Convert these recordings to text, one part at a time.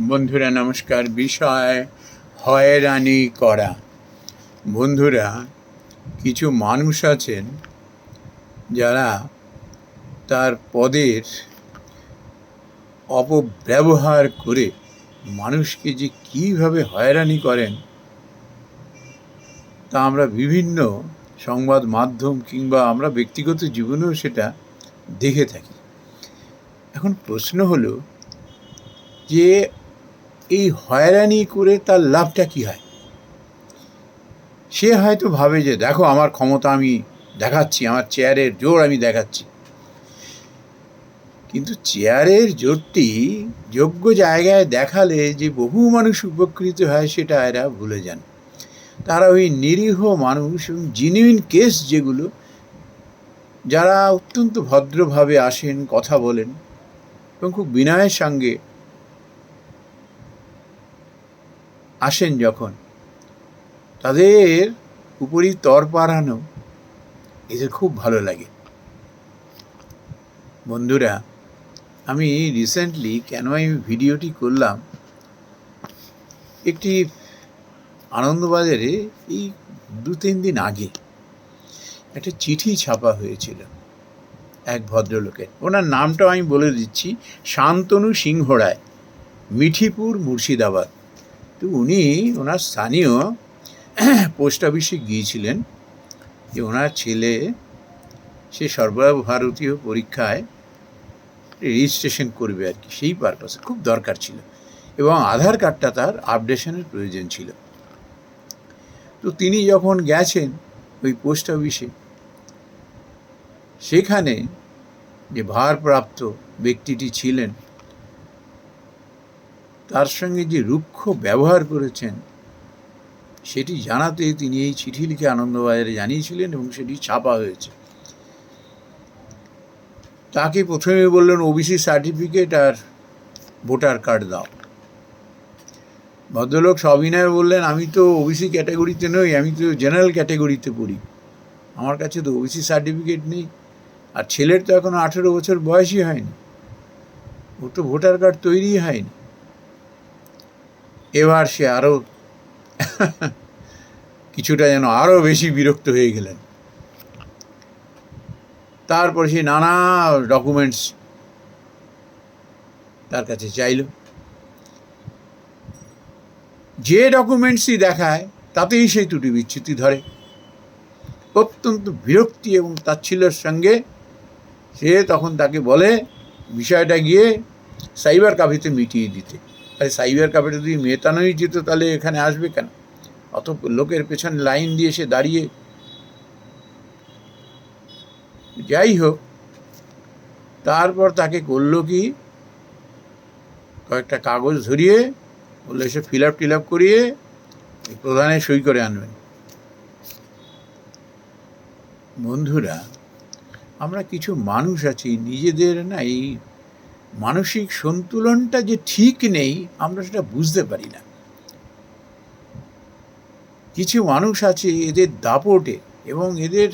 বন্ধুরা, নমস্কার। বিষয় হয়রানি করা। বন্ধুরা, কিছু মানুষ আছেন যারা তার পদের অপব্যবহার করে মানুষকে যে কীভাবে হয়রানি করেন, তা আমরা বিভিন্ন সংবাদ মাধ্যম কিংবা আমরা ব্যক্তিগত জীবনেও সেটা দেখে থাকি। এখন প্রশ্ন হলো যে এই হয়রানি করে তার লাভটা কী হয়? সে হয়তো ভাবে যে, দেখো, আমার ক্ষমতা আমি দেখাচ্ছি, আমার চেয়ারের জোর আমি দেখাচ্ছি। কিন্তু চেয়ারের জোরটি যোগ্য জায়গায় দেখালে যে বহু মানুষ উপকৃত হয়, সেটা এরা ভুলে যান। তারা ওই নিরীহ মানুষ এবং জিনুইন কেস যেগুলো, যারা অত্যন্ত ভদ্রভাবে আসেন, কথা বলেন এবং খুব বিনয়ের সঙ্গে আসেন যখন, তাদের উপরই তর পাড়ানো এদের খুব ভালো লাগে। বন্ধুরা, আমি রিসেন্টলি কেন আমি ভিডিওটি করলাম? একটি আনন্দবাজারে এই দু তিন দিন আগে একটা চিঠি ছাপা হয়েছিল এক ভদ্রলোকের। ওনার নামটাও আমি বলে দিচ্ছি, শান্তনু সিংহরায়, মিঠিপুর মুর্শিদাবাদ। তো উনি ওনার স্থানীয় পোস্ট অফিসে গিয়েছিলেন যে ওনার ছেলে, সে সর্বভারতীয় পরীক্ষায় রেজিস্ট্রেশন করবে আর কি। সেই পারপাসে খুব দরকার ছিল এবং আধার কার্ডটা তার আপডেশনের প্রয়োজন ছিল। তো তিনি যখন গেছেন ওই পোস্ট অফিসে সেখানে যে ভারপ্রাপ্ত ব্যক্তিটি ছিলেন তার সঙ্গে যে রুক্ষ ব্যবহার করেছেন, সেটি জানাতে তিনি এই চিঠি লিখে আনন্দবাজারে জানিয়েছিলেন এবং সেটি ছাপা হয়েছে। তাকে প্রথমে বললেন, ওবিসি সার্টিফিকেট আর ভোটার কার্ড দাও। ভদ্রলোক সবিনয় বললেন, আমি তো ওবিসি ক্যাটাগরিতে নই, আমি তো জেনারেল ক্যাটাগরিতে পড়ি। আমার কাছে তো ওবিসি সার্টিফিকেট নেই, আর ছেলের তো এখনও আঠেরো বছর বয়সই হয়নি। ও তো ভোটার কার্ড তৈরি হয়নি। এবার সে আরও কিছুটা যেন আরও বেশি বিরক্ত হয়ে গেলেন। তারপর সে নানা ডকুমেন্টস তার কাছে চাইল। যে ডকুমেন্টসই দেখায়, তাতেই সেই ত্রুটি বিচ্ছুতি ধরে। অত্যন্ত বিরক্তি এবং তাচ্ছিল্যের সঙ্গে সে তখন তাকে বলে, বিষয়টা গিয়ে সাইবার কাফিতে মিটিয়ে দিতে। আরে সাইবার কাফেতে যদি মেটানোই যেত, তাহলে এখানে আসবে কেন? অত লোকের পেছনে লাইন দিয়ে সে দাঁড়িয়ে। যাই হোক, তারপর তাকে করল কি? কয়েকটা কাগজ ধরিয়ে, বলল, এসে ফিল আপ টিল আপ করিয়ে, প্রধানে সই করে আনবেন। বন্ধুরা, আমরা কিছু মানুষ আছি, নিজেদের না এই মানসিক সন্তুলনটা যে ঠিক নেই, আমরা সেটা বুঝতে পারি না। কিছু মানুষ আছে, এদের দাপটে এবং এদের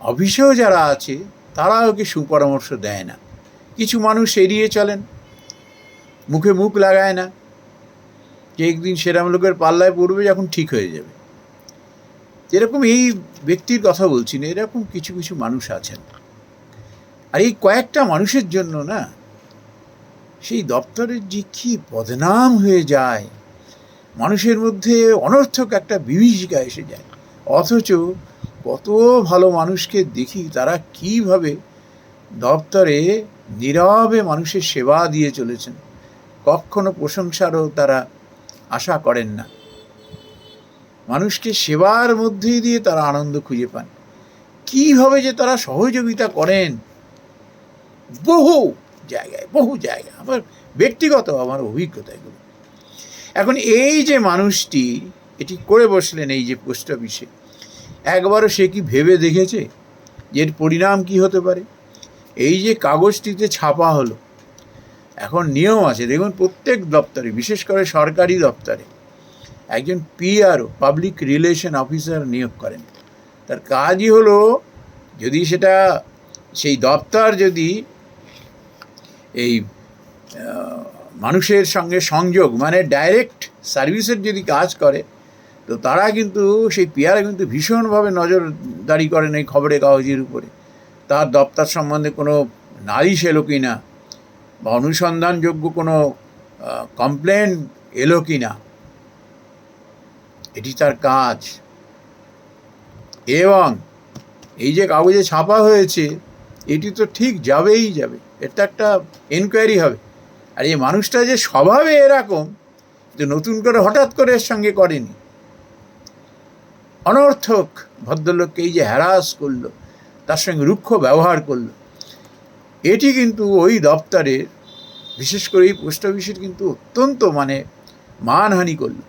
অফিসেও যারা আছে, তারা ওকে সুপরামর্শ দেয় না। কিছু মানুষ এড়িয়ে চলেন, মুখে মুখ লাগায় না। যে একদিন সেরাম লোকের পাল্লায় পড়বে, যখন ঠিক হয়ে যাবে। এরকম এই ব্যক্তির কথা বলছি না, এরকম কিছু কিছু মানুষ আছেন। আর এই কয়েকটা মানুষের জন্য না, সেই দপ্তরের যে কী বদনাম হয়ে যায়, মানুষের মধ্যে অনর্থক একটা বিভীষিকা এসে যায়। অথচ কত ভালো মানুষকে দেখি তারা কীভাবে দপ্তরে নীরবে মানুষের সেবা দিয়ে চলেছেন। কখনো প্রশংসারও তারা আশা করেন না। মানুষকে সেবার মধ্যেই দিয়ে তারা আনন্দ খুঁজে পান। কীভাবে যে তারা সহযোগিতা করেন বহু জায়গায় বহু জায়গায়, আমার ব্যক্তিগত, আমার অভিজ্ঞতা এগুলো। এখন এই যে মানুষটি এটি করে বসলেন এই যে পোস্ট অফিসে, একবারও সে কি ভেবে দেখেছে যে এর পরিণাম কি হতে পারে? এই যে কাগজটিতে ছাপা হলো, এখন নিয়ম আছে। দেখুন, প্রত্যেক দপ্তরে, বিশেষ করে সরকারি দপ্তরে, একজন পিআরও পাবলিক রিলেশন অফিসার নিয়োগ করেন। তার কাজই হলো, যদি সেটা, সেই দপ্তর যদি এই মানুষের সঙ্গে সংযোগ মানে ডাইরেক্ট সার্ভিসের যদি কাজ করে, তো তারা কিন্তু সেই পিয়ারা কিন্তু ভীষণভাবে নজরদারি করেন এই খবরের কাগজের উপরে। তার দপ্তর সম্বন্ধে কোনো নালিশ এলো কি না বা অনুসন্ধানযোগ্য কোনো কমপ্লেন এলো কি না এটি তার কাজ। এবং এই যে কাগজে ছাপা হয়েছে, এটি তো ঠিক যাবেই যাবে। এটা একটা এনকোয়ারি হবে। আর এই মানুষটা যে স্বভাবে এরকম, যে নতুন করে হঠাৎ করে এর সঙ্গে করেনি। অনর্থক ভদ্রলোককে এই যে হ্যারাস করল, তার সঙ্গে রুক্ষ ব্যবহার করল, এটি কিন্তু ওই দপ্তরের, বিশেষ করে এই পোস্ট অফিসের কিন্তু অত্যন্ত মানে মানহানি করল।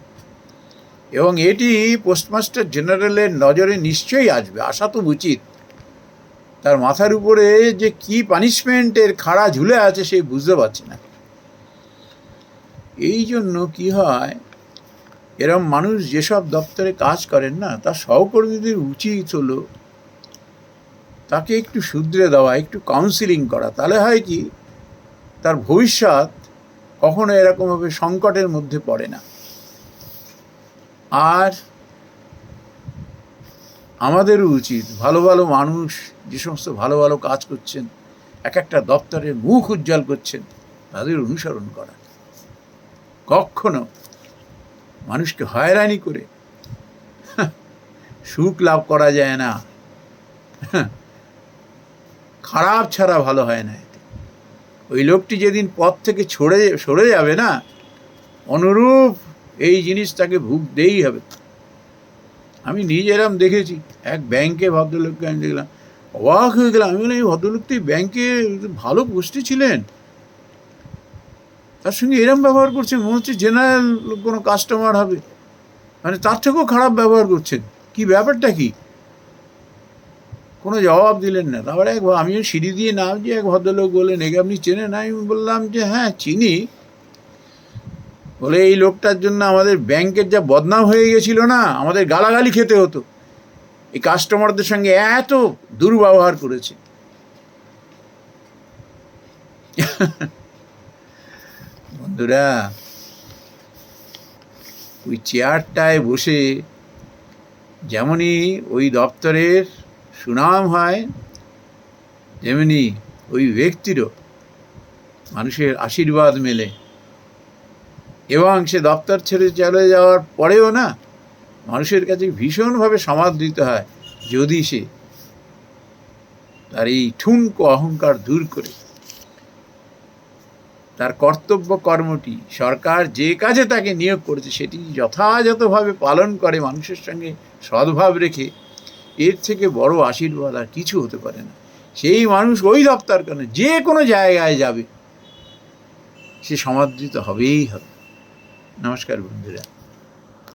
এবং এটি পোস্টমাস্টার জেনারেলের নজরে নিশ্চয়ই আসবে আসা তো উচিত। তার মাথার উপরে যে কি পানিশমেন্টের খাড়া ঝুলে আছে সে বুঝতে পারছে না। এই জন্য কি হয়, এরম মানুষ যেসব দপ্তরে কাজ করেন না তার সহকর্মীদের উচিত হলো তাকে একটু শুধরে দেওয়া, একটু কাউন্সিলিং করা। তাহলে হয় কি, তার ভবিষ্যৎ কখনো এরকমভাবে সংকটের মধ্যে পড়ে না। আর আমাদেরও উচিত ভালো ভালো মানুষ, যে সমস্ত ভালো ভালো কাজ করছেন, এক একটা দপ্তরের মুখ উজ্জ্বল করছেন, তাদের অনুসরণ করা। কখনো মানুষকে হয়রানি করে সুখ লাভ করা যায় না। খারাপ ছাড়া ভালো হয় না এতে। ওই লোকটি যেদিন পথ থেকে ছড়ে, সরে যাবে না, অনুরূপ এই জিনিসটাকে ভুগতেই হবে। আমি নিজেরাম দেখেছি। এক ব্যাংকে ভদ্রলোককে আমি দেখলাম। অবাক হয়ে গেলাম। আমি এই ভদ্রলোকটি ব্যাংকে ভালো পোস্টে ছিলেন। তার সঙ্গে এরম ব্যবহার করছেন মনে হচ্ছে জেনারেল কোনো কাস্টমার হবে। মানে তার থেকেও খারাপ ব্যবহার করছেন। কি ব্যাপারটা কি? কোনো জবাব দিলেন না। তারপরে এক আমিও সিঁড়ি দিয়ে নাম যে এক ভদ্রলোক বললেন, একে আপনি চেনেন? আমি বললাম যে হ্যাঁ চিনি। বলে, এই লোকটার জন্য আমাদের ব্যাংকের যা বদনাম হয়ে গেছিল না, আমাদের গালাগালি খেতে হতো। এই কাস্টমারদের সঙ্গে এত দুর্ব্যবহার করেছে। বন্ধুরা, ওই চেয়ারটায় বসে যেমনই ওই দপ্তরের সুনাম হয়, তেমনি ওই ব্যক্তিরও মানুষের আশীর্বাদ মেলে। এবং সে দপ্তর ছেড়ে চলে যাওয়ার পরেও না, মানুষের কাছে ভীষণভাবে সমাদৃত হয় যদি সে তার এই ঠুনকো অহংকার দূর করে। তার কর্তব্য কর্মটি সরকার যে কাজে তাকে নিয়োগ করেছে সেটি যথাযথভাবে পালন করে মানুষের সঙ্গে সদ্ভাব রেখে এর থেকে বড় আশীর্বাদ আর কিছু হতে পারে না। সেই মানুষ ওই দপ্তর কেন? যে কোনো জায়গায় যাবে। সে সমাদৃত হবেই হবে। নমস্কার বন্ধুরা